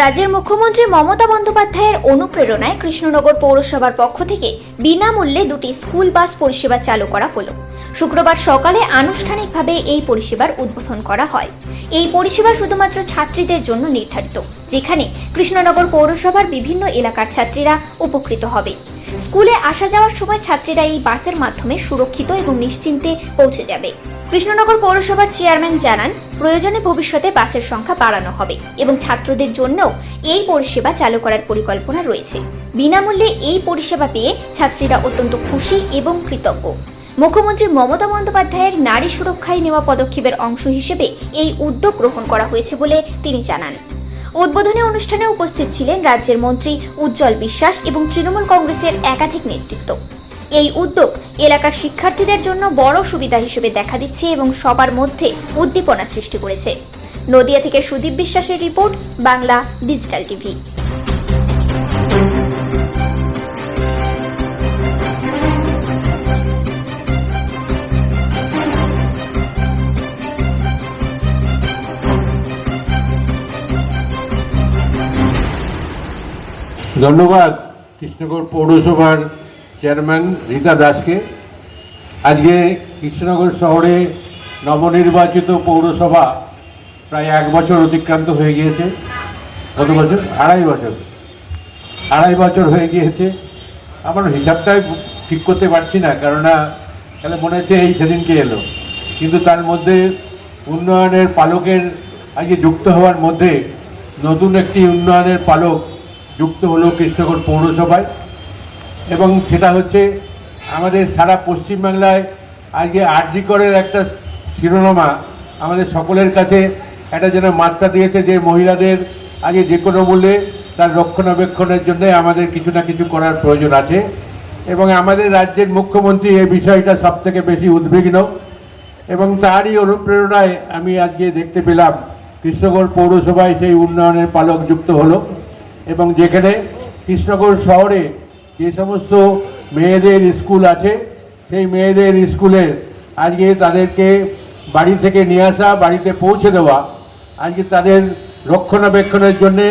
রাজ্যের মুখ্যমন্ত্রী মমতা বন্দ্যোপাধ্যায়ের অনুপ্রেরণায় কৃষ্ণনগর পৌরসভার পক্ষ থেকে বিনামূল্যে দুটি স্কুল বাস পরিষেবা চালু করা হলো। শুক্রবার সকালে আনুষ্ঠানিকভাবে এই পরিষেবার উদ্বোধন করা হয়। এই পরিষেবা শুধুমাত্র ছাত্রীদের জন্য নির্ধারিত, যেখানে কৃষ্ণনগর পৌরসভার বিভিন্ন এলাকার ছাত্রীরা উপকৃত হবে। স্কুলে আসা যাওয়ার সময় ছাত্রীরা এই বাসের মাধ্যমে সুরক্ষিত এবং নিশ্চিন্তে পৌঁছে যাবে। কৃষ্ণনগর পৌরসভার চেয়ারম্যান জানান, প্রয়োজনে ভবিষ্যতে বাসের সংখ্যা বাড়ানো হবে এবং ছাত্রদের জন্যও এই পরিষেবা চালু করার পরিকল্পনা রয়েছে। বিনামূল্যে এই পরিষেবা পেয়ে ছাত্রীরা অত্যন্ত খুশি এবং কৃতজ্ঞ। মুখ্যমন্ত্রী মমতা বন্দ্যোপাধ্যায়ের নারী সুরক্ষায় নেওয়া পদক্ষেপের অংশ হিসেবে এই উদ্যোগ গ্রহণ করা হয়েছে বলে তিনি জানান। উদ্বোধনী অনুষ্ঠানে উপস্থিত ছিলেন রাজ্যের মন্ত্রী উজ্জ্বল বিশ্বাস এবং তৃণমূল কংগ্রেসের একাধিক নেতৃত্ব। এই উদ্যোগ এলাকার শিক্ষার্থীদের জন্য বড় সুবিধা হিসেবে দেখা দিচ্ছে এবং সবার মধ্যে উদ্দীপনা সৃষ্টি করেছে। নদিয়া থেকে সুদীপ বিশ্বাসের রিপোর্ট, বাংলা ডিজিটাল টিভি। ধন্যবাদ কৃষ্ণনগর পৌরসভার চেয়ারম্যান রীতা দাসকে আজকে কৃষ্ণনগর শহরে নবনির্বাচিত পৌরসভা প্রায় এক বছর অতিক্রান্ত হয়ে গিয়েছে। কত বছর? আড়াই বছর। আড়াই বছর হয়ে গিয়েছে। আমার হিসাবটাই ঠিক করতে পারছি না, কেননা তাহলে মনে হচ্ছে এই সেদিনকে এলো। কিন্তু তার মধ্যে উন্নয়নের পালকের আজকে যুক্ত হওয়ার মধ্যে নতুন একটি উন্নয়নের পালক যুক্ত হলো কৃষ্ণনগর পৌরসভায়। এবং সেটা হচ্ছে আমাদের সারা পশ্চিমবাংলায় আজকে আরজি করের একটা শিরোনামা আমাদের সকলের কাছে একটা যেন মাত্রা দিয়েছে যে মহিলাদের আগে যে কোনো মূল্যে তার রক্ষণাবেক্ষণের জন্য আমাদের কিছু না কিছু করার প্রয়োজন আছে। এবং আমাদের রাজ্যের মুখ্যমন্ত্রী এই বিষয়টা সব থেকে বেশি উদ্বিগ্ন এবং তারই অনুপ্রেরণায় আমি আজকে দেখতে পেলাম কৃষ্ণগড় পৌরসভায় সেই উন্নয়নের পালক যুক্ত হলো এবং যেখানে কৃষ্ণগড় শহরে যে সমস্ত মেয়েদের স্কুল আছে, সেই মেয়েদের স্কুলের আজকে তাদেরকে বাড়ি থেকে নিয়ে আসা, বাড়িতে পৌঁছে দেওয়া, আজকে তাদের রক্ষণাবেক্ষণের জন্যে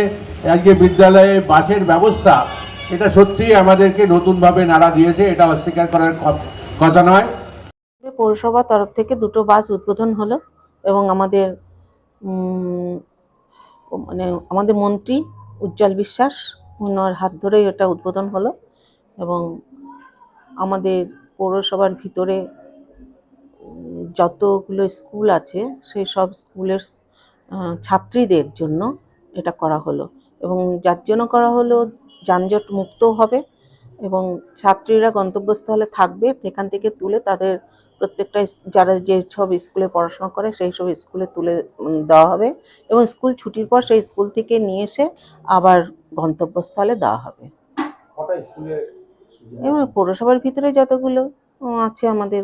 আজকে বিদ্যালয়ে বাসের ব্যবস্থা, এটা সত্যিই আমাদেরকে নতুনভাবে নাড়া দিয়েছে, এটা অস্বীকার করার কথা নয়। পৌরসভার তরফ থেকে দুটো বাস উদ্বোধন হলো এবং আমাদের মানে আমাদের মন্ত্রী উজ্জ্বল বিশ্বাস ওনার হাত ধরেই এটা উদ্বোধন হলো। এবং আমাদের পৌরসভার ভিতরে, যতগুলো স্কুল আছে, সেই সব স্কুলের ছাত্রীদের জন্য এটা করা হলো। এবং যার জন্য করা হলো, যানজট মুক্ত হবে এবং ছাত্রীরা গন্তব্যস্থলে থাকবে, সেখান থেকে তুলে তাদের প্রত্যেকটা যারা যে সব স্কুলে পড়াশোনা করে, সেই সব স্কুলে তুলে দেওয়া হবে এবং স্কুল ছুটির পর সেই স্কুল থেকে নিয়ে এসে আবার গন্তব্যস্থলে দেওয়া হবে। এবং পৌরসভার ভিতরে যতগুলো আছে আমাদের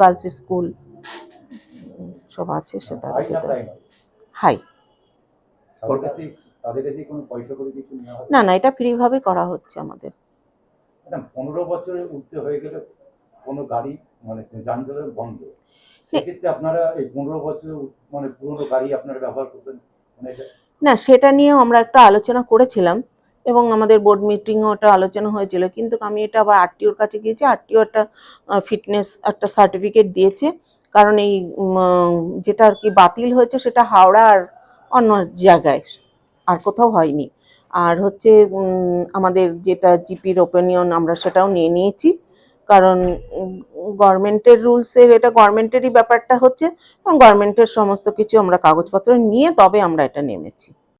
গার্লস স্কুল সব আছে সে হাই তাদেরকে না হাই হয় না না এটা ফ্রিভাবে করা হচ্ছে আমাদের। পনেরো বছরে উঠতে হয়ে গেলে কোনো গাড়ি মানে যানজটের বন্ধ। সেক্ষেত্রে আপনারা এই পনেরো বছরে মানে পুরোনো গাড়ি আপনারা ব্যবহার করবেন? মানে না সেটা নিয়েও আমরা একটা আলোচনা করেছিলাম। এবং আমাদের বোর্ড মিটিংও ওটা আলোচনা হয়েছিল। কিন্তু আমি এটা আবার আরটিওর কাছে গিয়েছি, আরটিও একটা ফিটনেস একটা সার্টিফিকেট দিয়েছে। কারণ এই যেটা আর কি বাতিল হয়েছে সেটা হাওড়া আর অন্য জায়গায়, আর কোথাও হয়নি। আর হচ্ছে আমাদের যেটা জিপির ওপিনিয়ন আমরা সেটাও নিয়ে নিয়েছি। কারণ গভর্নমেন্টের রুলসের, এটা গভর্নমেন্টেরই ব্যাপারটা হচ্ছে এবং গভর্নমেন্টের সমস্ত কিছু আমরা কাগজপত্র নিয়ে তবে আমরা এটা নেমেছি।